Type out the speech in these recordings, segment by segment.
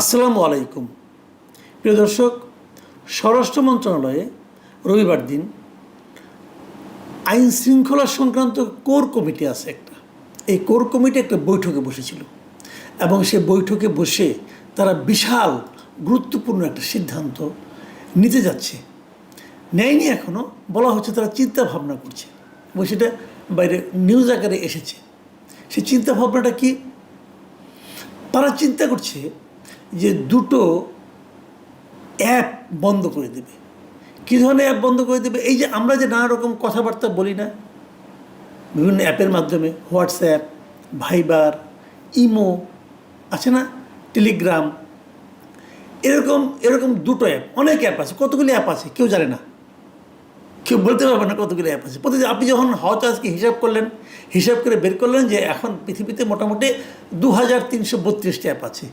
আসসালামু আলাইকুম। প্রিয় দর্শক, স্বরাষ্ট্র মন্ত্রণালয়ে রবিবার দিন আইন শৃঙ্খলা সংক্রান্ত কোর কমিটি আছে একটা। এই কোর কমিটি একটা বৈঠকে বসেছিল এবং সে বৈঠকে বসে তারা বিশাল, গুরুত্বপূর্ণ একটা সিদ্ধান্ত নিতে যাচ্ছে। নেয়নি এখনও বলা হচ্ছে তারা চিন্তা ভাবনা করছে এবং সেটা বাইরে নিউজ আকারে এসেছে। সেই চিন্তা ভাবনাটা কি? তারা চিন্তা করছে যে দুটো অ্যাপ বন্ধ করে দেবে। কী ধরনের অ্যাপ বন্ধ করে দেবে? এই যে আমরা যে নানা রকম কথাবার্তা বলি না, বিভিন্ন অ্যাপের মাধ্যমে, হোয়াটসঅ্যাপ, ভাইবার, ইমো, আছে না? টেলিগ্রাম, এরকম এরকম দুটো অ্যাপ, অনেক অ্যাপ আছে, কতগুলি অ্যাপ আছে কেউ জানে না। কেউ বলতে পারবে না কতগুলি অ্যাপ আছে। প্রতিদিন আপনি যখন হয়তো আজকে হিসাব করলেন, হিসাব করে বের করলেন যে এখন পৃথিবীতে মোটামুটি দু হাজার তিনশো বত্রিশটি অ্যাপ আছে।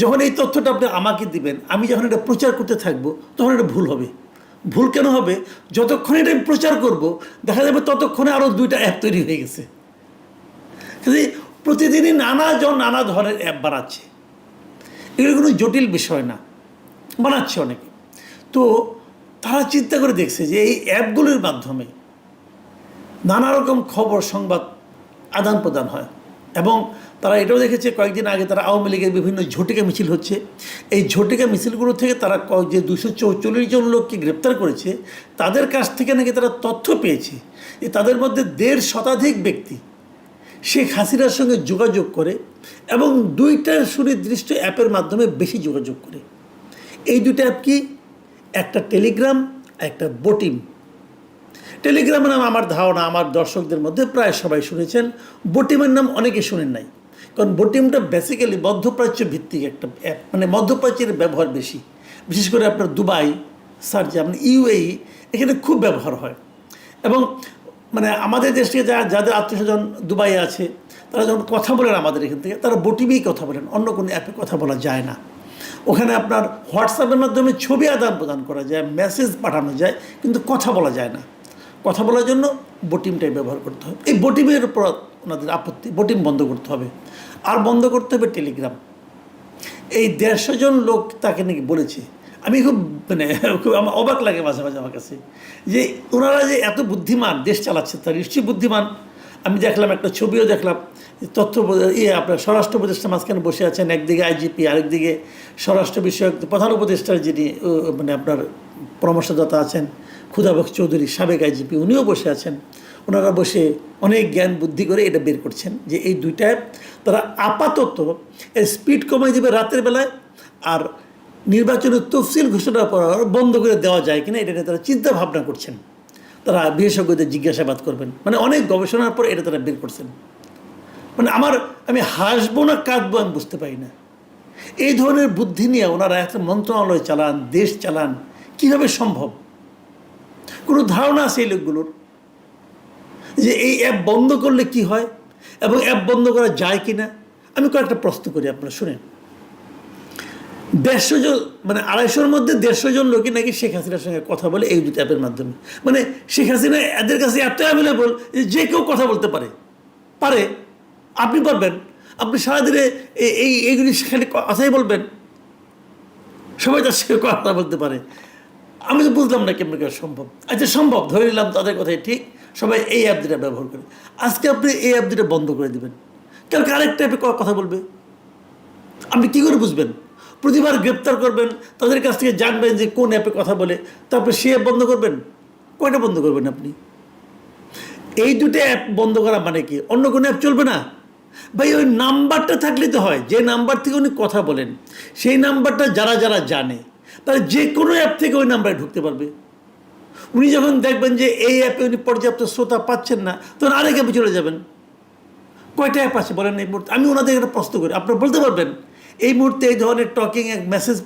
যখন এই তথ্যটা আপনি আমাকে দিবেন, আমি যখন এটা প্রচার করতে থাকব, তখন এটা ভুল হবে। ভুল কেন হবে? যতক্ষণ এটা আমি প্রচার করব, দেখা যাবে ততক্ষণে আরও দুইটা অ্যাপ তৈরি হয়ে গেছে। কাজে প্রতিদিনই নানাজন নানা ধরনের অ্যাপ বানাচ্ছে। এগুলো কোনো জটিল বিষয় না, বানাচ্ছে অনেকে। তো তারা চিন্তা করে দেখছে যে এই অ্যাপগুলির মাধ্যমে নানা রকম খবর, সংবাদ আদান প্রদান হয়। এবং তারা এটাও দেখেছে, কয়েকদিন আগে তারা আওয়ামী লীগের বিভিন্ন ঝটিকা মিছিল হচ্ছে। এই ঝটিকা মিছিলগুলো থেকে তারা যে দুশো চৌচল্লিশ জন লোককে গ্রেপ্তার করেছে, তাদের কাছ থেকে নাকি তারা তথ্য পেয়েছে যে তাদের মধ্যে দেড় শতাধিক ব্যক্তি শেখ হাসিনার সঙ্গে যোগাযোগ করে এবং দুইটা সুনির্দিষ্ট অ্যাপের মাধ্যমে বেশি যোগাযোগ করে। এই দুটো অ্যাপ কি? একটা টেলিগ্রাম একটা বোটিম। টেলিগ্রামের নাম আমার ধারণা, আমার দর্শকদের মধ্যে প্রায় সবাই শুনেছেন। বোটিমের নাম অনেকে শুনেন নাই। কারণ বোটিমটা বেসিক্যালি মধ্যপ্রাচ্য ভিত্তিক একটা অ্যাপ মানে মধ্যপ্রাচ্যের ব্যবহার বেশি। বিশেষ করে আপনার দুবাই সার্জা মানে ইউএই, এখানে খুব ব্যবহার হয়। এবং মানে আমাদের দেশ থেকে যারা যাদের আত্মীয়স্বজন দুবাইয়ে আছে, তারা যখন কথা বলেন আমাদের এখান থেকে, তারা বোটিমেই কথা বলেন, অন্য কোনো অ্যাপে কথা বলা যায় না। ওখানে আপনার হোয়াটসঅ্যাপের মাধ্যমে ছবি আদান প্রদান করা যায় মেসেজ পাঠানো যায়, কিন্তু কথা বলা যায় না। কথা বলার জন্য বোটিমটাই ব্যবহার করতে হবে। এই বোটিমের উপর ওনাদের আপত্তি, বোটিম বন্ধ করতে হবে। আর বন্ধ করতে হবে টেলিগ্রাম। এই দেড়শো জন লোক তাকে নাকি বলেছে, আমি খুব মানে খুব আমার অবাক লাগে মাঝে মাঝে আমার কাছে, যে ওনারা যে এত বুদ্ধিমান, দেশ চালাচ্ছে তার নিশ্চয়ই বুদ্ধিমান। আমি দেখলাম একটা ছবিও দেখলাম, তথ্য ইয়ে আপনার স্বরাষ্ট্র উপদেষ্টা মাঝখানে বসে আছেন, একদিকে আইজিপি, আরেকদিকে স্বরাষ্ট্র বিষয়ক প্রধান উপদেষ্টার যিনি মানে আপনার পরামর্শদাতা আছেন ক্ষুদাবক চৌধুরী সাবেক আইজিপি উনিও বসে আছেন। ওনারা বসে অনেক জ্ঞান, বুদ্ধি করে এটা বের করছেন যে এই দুইটা তারা আপাতত স্পিড কমাই দেবে রাতের বেলায় আর নির্বাচনের তফসিল ঘোষণার পর বন্ধ করে দেওয়া যায় কিনা এটা নিয়ে তারা চিন্তা ভাবনা করছেন। তারা বিশেষজ্ঞদের জিজ্ঞাসাবাদ করবেন। মানে অনেক গবেষণার পর এটা তারা বের করছেন। মানে আমার, আমি হাসবো না কাঁদবো আমি বুঝতে পারি না। এই ধরনের বুদ্ধি নিয়ে ওনারা একটা মন্ত্রণালয় চালান, দেশ চালান, কীভাবে সম্ভব? কোনো ধারণা আছে এই লোকগুলোর? যে এই অ্যাপ বন্ধ করলে কি হয়? এবং অ্যাপ বন্ধ করা যায় কি না আমি কয়েকটা প্রশ্ন করি আপনারা, শুনেন। দেড়শো জন মানে আড়াইশোর মধ্যে দেড়শো জন লোকই নাকি শেখ হাসিনার সঙ্গে কথা বলে এই দুটো অ্যাপের মাধ্যমে। মানে শেখ হাসিনা এদের কাছে এত অ্যাভেলেবল যে যে কেউ কথা বলতে পারে। পারে। আপনি পারবেন আপনি সারাদিনে এই- এই, এইগুলি সেখানে কথাই বলবেন। সবাই তার সঙ্গে কথা বলতে পারে। আমি তো বুঝলাম না কেমন করে সম্ভব। আচ্ছা সম্ভব, ধরে নিলাম তাদের কথাই ঠিক, সবাই এই অ্যাপ দুটা ব্যবহার করে। আজকে আপনি এই অ্যাপ দুটা বন্ধ করে দেবেন। কালকে আরেকটা অ্যাপে কথা বলবে। আপনি কী করে বুঝবেন? প্রতিবার গ্রেপ্তার করবেন, তাদের কাছ থেকে জানবেন যে কোন অ্যাপে কথা বলে, তারপরে সে অ্যাপ বন্ধ করবেন? কয়টা বন্ধ করবেন আপনি? এই দুটো অ্যাপ বন্ধ করা মানে কি? অন্য কোনো অ্যাপ চলবে না? ভাই, ওই নাম্বারটা থাকলে তো হয়, যে নাম্বার থেকে উনি কথা বলেন, সেই নাম্বারটা যারা যারা জানে তারা যে কোনো অ্যাপ থেকে ওই নাম্বারে ঢুকতে পারবে। উনি যখন দেখবেন যে এই অ্যাপে উনি পর্যাপ্ত শ্রোতা পাচ্ছেন না, তখন আরেক অ্যাপে চলে যাবেন। কয়টা অ্যাপ আছে বলেন এই মুহূর্তে? আমি ওনাদের একটা প্রশ্ন করি, আপনারা বলতে পারবেন, এই মুহূর্তে এই ধরনের টকিং এক মেসেজ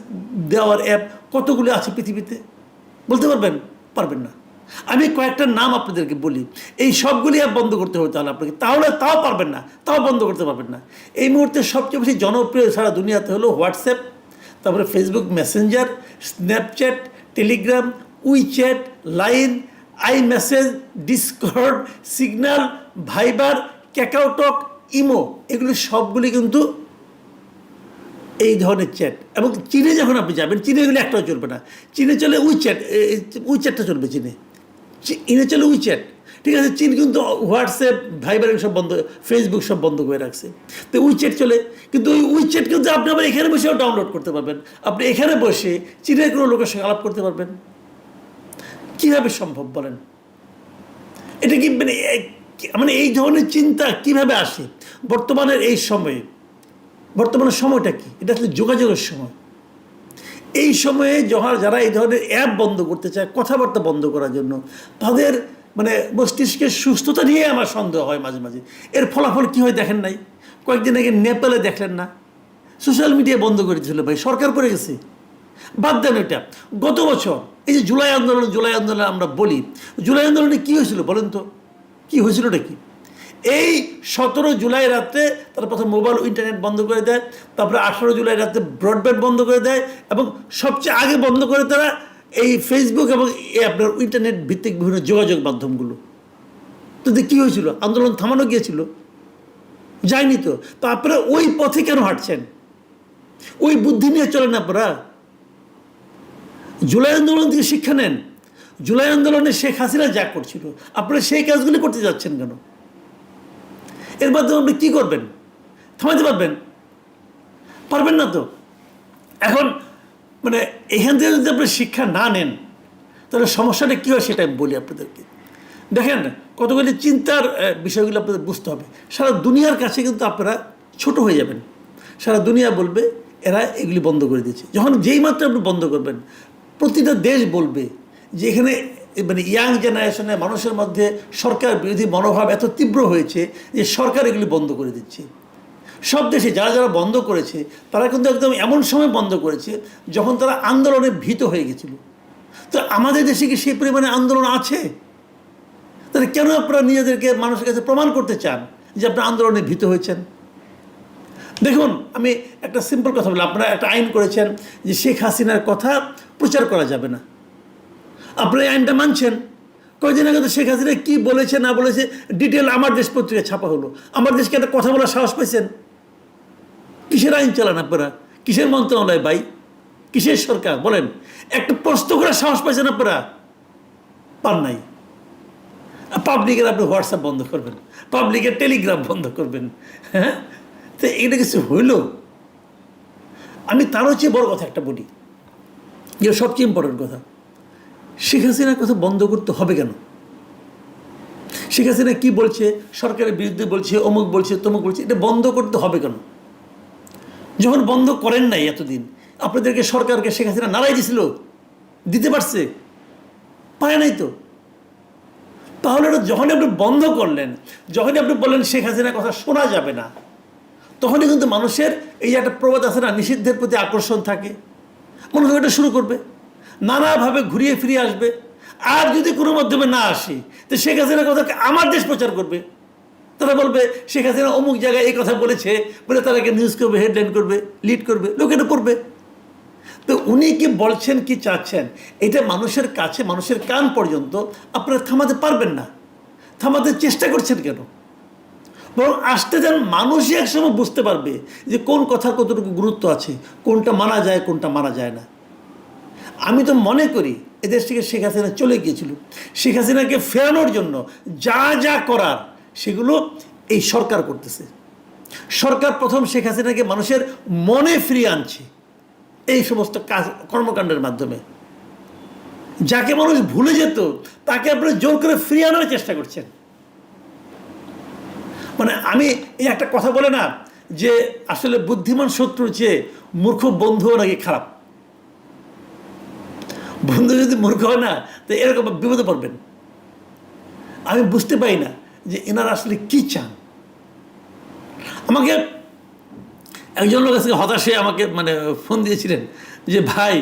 দেওয়ার অ্যাপ কতগুলো আছে পৃথিবীতে? বলতে পারবেন? পারবেন না। আমি কয়েকটা নাম আপনাদেরকে বলি, এই সবগুলি অ্যাপ বন্ধ করতে হবে তাহলে আপনাকে। তাহলে তাও পারবেন না, তাও বন্ধ করতে পারবেন না। এই মুহূর্তে সবচেয়ে বেশি জনপ্রিয় সারা দুনিয়াতে হলো হোয়াটসঅ্যাপ তারপরে Facebook Messenger Snapchat Telegram WeChat Line iMessage Discord Signal Viber KakaoTalk imo এগুলি সবগুলি কিন্তু এই ধরনের চ্যাট এবং চীনে যখন আপনি যাবেন, চীনে গেলে একটাও চলবে না। চীনে চলে উই চ্যাট উই চ্যাটটা চলবে চীনে। চীনে চলে উই চ্যাট ঠিক আছে, চীন কিন্তু হোয়াটসঅ্যাপ ভাইবার সব বন্ধ ফেসবুক সব বন্ধ করে রাখছে। তো উই চ্যাট চলে, কিন্তু ওই উই চ্যাট কিন্তু আপনি আবার এখানে বসেও ডাউনলোড করতে পারবেন। আপনি এখানে বসে চীনের কোনো লোকের সঙ্গে আলাপ করতে পারবেন। কীভাবে সম্ভব বলেন? এটা কি মানে মানে এই ধরনের চিন্তা কীভাবে আসে? বর্তমানের এই সময়ে, বর্তমানের সময়টা কি? এটা আসলে যোগাযোগের সময়। এই সময়ে যারা এই ধরনের অ্যাপ বন্ধ করতে চায়, কথাবার্তা বন্ধ করার জন্য, তাদের মানে মস্তিষ্কের সুস্থতা নিয়ে আমার সন্দেহ হয় মাঝে মাঝে। এর ফলাফল কী হয় দেখেন নাই? কয়েকদিন আগে নেপালে দেখলেন না? সোশ্যাল মিডিয়া বন্ধ করে দিয়েছিল ভাই, সরকার পড়ে গেছে। বাদ দেন এটা গত বছর, এই যে জুলাই আন্দোলন জুলাই আন্দোলন আমরা বলি, জুলাই আন্দোলনে কী হয়েছিল বলেন তো? কী হয়েছিলটা কি? এই সতেরো জুলাই রাতে তারা প্রথম মোবাইল ইন্টারনেট বন্ধ করে দেয়, তারপরে আঠারো জুলাই রাতে ব্রডব্যান্ড বন্ধ করে দেয় এবং সবচেয়ে আগে বন্ধ করে তারা এই ফেসবুক এবং আপনার ইন্টারনেট ভিত্তিক বিভিন্ন যোগাযোগ মাধ্যমগুলো। তো কী হয়েছিল? আন্দোলন থামানো গিয়েছিল। যায়নি তো। তো আপনারা ওই পথে কেন হাঁটছেন? ওই বুদ্ধি নিয়ে চলেন আপনারা। জুলাই আন্দোলন থেকে শিক্ষা নেন। জুলাই আন্দোলনে শেখ হাসিনা যা করছিল, আপনারা সেই কাজগুলি করতে যাচ্ছেন কেন? এর মাধ্যমে আপনি কী করবেন? থামাতে পারবেন? পারবেন না তো? এখন মানে এখান থেকে যদি আপনি শিক্ষা না নেন, তাহলে সমস্যাটা কী হয় সেটা আমি বলি আপনাদেরকে। দেখেন, কতগুলি চিন্তার বিষয়গুলো আপনাদের বুঝতে হবে। সারা দুনিয়ার কাছে কিন্তু আপনারা ছোট হয়ে যাবেন। সারা দুনিয়া বলবে, এরা এগুলি বন্ধ করে দিয়েছে। যখন যেই মাত্র আপনি বন্ধ করবেন, প্রতিটা দেশ বলবে যে এখানে মানে ইয়াং জেনারেশনে মানুষের মধ্যে সরকার বিরোধী মনোভাব এত তীব্র হয়েছে যে সরকার এগুলি বন্ধ করে দিচ্ছে। সব দেশে যারা যারা বন্ধ করেছে, তারা কিন্তু একদম এমন সময় বন্ধ করেছে যখন তারা আন্দোলনে ভীত হয়ে গেছিল। তো আমাদের দেশে কি সেই পরিমাণে আন্দোলন আছে? তাহলে কেন আপনারা নিজেদেরকে মানুষের কাছে প্রমাণ করতে চান যে আপনারা আন্দোলনে ভীত হয়েছেন? দেখুন, আমি একটা সিম্পল কথা বলি। আপনারা একটা আইন করেছেন যে শেখ হাসিনার কথা প্রচার করা যাবে না। আপনারা এই আইনটা মানছেন? কয়েকদিন আগে তো শেখ হাসিনা কী বলেছে না বলেছে ডিটেল আমার দেশ পত্রিকায় ছাপা হলো। আমার দেশকে একটা কথা বলার সাহস পাইছেন? কিসের আইন চালান আপনারা? কিসের মন্ত্রণালয় ভাই? কিসের সরকার? বলেন। একটা প্রশ্ন করার সাহস পাইছেন আপনারা? পান নাই। পাবলিকের আপনি হোয়াটসঅ্যাপ বন্ধ করবেন। পাবলিকের টেলিগ্রাম বন্ধ করবেন। হ্যাঁ? তো এটা কিছু হইল? আমি তারও চেয়ে বড় কথা একটা বলি। যে সবচেয়ে ইম্পর্টেন্ট কথা। শেখ হাসিনার কথা বন্ধ করতে হবে কেন? শেখ হাসিনা কী বলছে? সরকারের বিরুদ্ধে বলছে, অমুক বলছে, তমুক বলছে, এটা বন্ধ করতে হবে কেন? যখন বন্ধ করেন নাই এতদিন। আপনাদেরকে সরকারকে শেখ হাসিনা নাড়াই দিছিল, দিতে পারছে পারে নাই তো। তাহলে ওটা যখনই আপনি বন্ধ করলেন, যখনই আপনি বললেন শেখ হাসিনার কথা শোনা যাবে না, তখনই কিন্তু মানুষের এই যে একটা প্রবাদ আছে না, নিষিদ্ধের প্রতি আকর্ষণ থাকে। মানুষ এটা শুরু করবে, নানাভাবে ঘুরিয়ে ফিরিয়ে আসবে। আর যদি কোনো মাধ্যমে না আসে, তো শেখ হাসিনার কথা আমার দেশ প্রচার করবে। তারা বলবে, শেখ হাসিনা অমুক জায়গায় এই কথা বলেছে। বলে তারাকে নিউজ করবে হেডলাইন করবে লিড করবে লোক এটা পড়বে। তো উনি কি বলছেন, কি চাচ্ছেন? এটা মানুষের কাছে, মানুষের কান পর্যন্ত আপনারা থামাতে পারবেন না। থামাতে চেষ্টা করছেন কেন? বরং আসতে যান, মানুষই একসময় বুঝতে পারবে যে কোন কথার কতটুকু গুরুত্ব আছে, কোনটা মানা যায়, কোনটা মানা যায় না। আমি তো মনে করি, এদেশ থেকে শেখ হাসিনা চলে গিয়েছিল। শেখ হাসিনাকে ফেরানোর জন্য যা যা করার সেগুলো এই সরকার করতেছে। সরকার প্রথম শেখ হাসিনাকে মানুষের মনে ফিরিয়ে আনছে এই সমস্ত কাজ, কর্মকাণ্ডের মাধ্যমে। যাকে মানুষ ভুলে যেত, তাকে আপনারা জোর করে ফিরিয়ে আনার চেষ্টা করছেন। মানে আমি এই একটা কথা বলে না যে আসলে বুদ্ধিমান শত্রুর চেয়ে মূর্খ বন্ধুও নাকি খারাপ। বন্ধু যদি মূর্খ হয় না, তো এরকম বিপদে পড়বেন। আমি বুঝতে পারি না যে এনারা আসলে কি চান? আমাকে একজন লোক আজকে হতাশে আমাকে মানে ফোন দিয়েছিলেন যে, ভাই,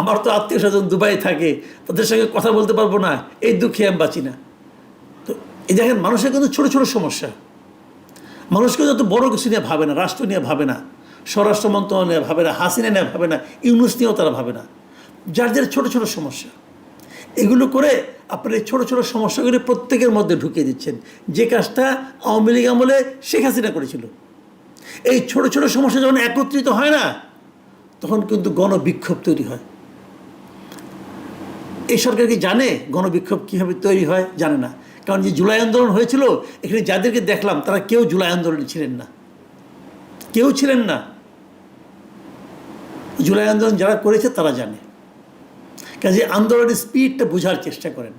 আমার তো আত্মীয় স্বজন দুবাই থাকে, তাদের সঙ্গে কথা বলতে পারব না, এই দুঃখে আমি বাঁচি না। তো এই দেখেন, মানুষের কিন্তু ছোটো ছোটো সমস্যা। মানুষকে যত বড় কিছু নিয়ে ভাবে না, রাষ্ট্র নিয়ে ভাবে না, স্বরাষ্ট্র মন্ত্রণালয় নিয়ে ভাবে না, হাসিনা নিয়ে ভাবে না, ইউনুস নিয়েও তারা ভাবে না। যার যার ছোটো ছোটো সমস্যা। এগুলো করে আপনার এই ছোটো ছোটো সমস্যাগুলি প্রত্যেকের মধ্যে ঢুকিয়ে দিচ্ছেন। যে কাজটা আওয়ামী লীগ আমলে শেখ হাসিনা করেছিল। এই ছোটো ছোটো সমস্যা যখন একত্রিত হয় না, তখন কিন্তু গণবিক্ষোভ তৈরি হয়। এই সরকার কি জানে গণবিক্ষোভ কীভাবে তৈরি হয়? জানে না। কারণ যে জুলাই আন্দোলন হয়েছিল, এখানে যাদেরকে দেখলাম, তারা কেউ জুলাই আন্দোলনে ছিলেন না। কেউ ছিলেন না। জুলাই আন্দোলন যারা করেছে, তারা জানে। কাজে আন্দোলনের স্পিডটা বোঝার চেষ্টা করেন।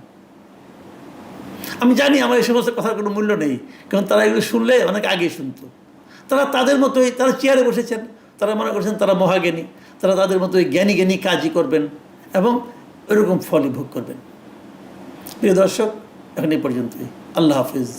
আমি জানি আমার এই সমস্ত কথার কোনো মূল্য নেই, কারণ তারা এগুলো শুনলে অনেক আগে শুনতো। তারা তাদের মতোই, তারা চেয়ারে বসেছেন, তারা মনে করছেন তারা মহাজ্ঞানী, তারা তাদের মতোই জ্ঞানী জ্ঞানী কাজই করবেন এবং এরকম ফলই ভোগ করবেন। প্রিয় দর্শক, এখন এই পর্যন্তই। আল্লাহ হাফিজ।